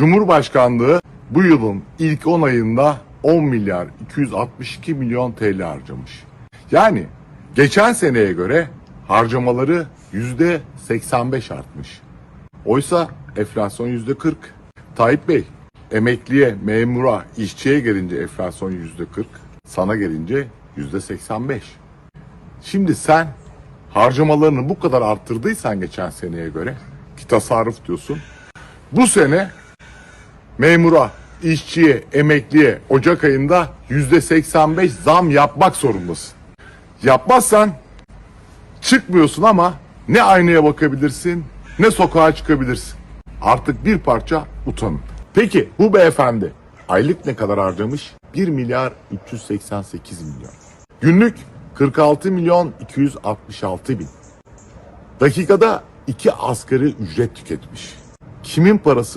Cumhurbaşkanlığı bu yılın ilk 10 ayında 10 milyar 262 milyon TL harcamış. Yani geçen seneye göre harcamaları yüzde 85 artmış. Oysa enflasyon yüzde 40. Tayyip Bey, emekliye, memura, işçiye gelince enflasyon yüzde 40, sana gelince yüzde 85. Şimdi sen harcamalarını bu kadar arttırdıysan geçen seneye göre ki tasarruf diyorsun. Bu sene memura, işçiye, emekliye Ocak ayında yüzde 85 zam yapmak zorundasın. Yapmazsan çıkmıyorsun ama ne aynaya bakabilirsin ne sokağa çıkabilirsin. Artık bir parça utanın. Peki bu beyefendi aylık ne kadar harcamış? 1 milyar 388 milyon. Günlük 46 milyon 266 bin. Dakikada iki asgari ücret tüketmiş. Kimin parasını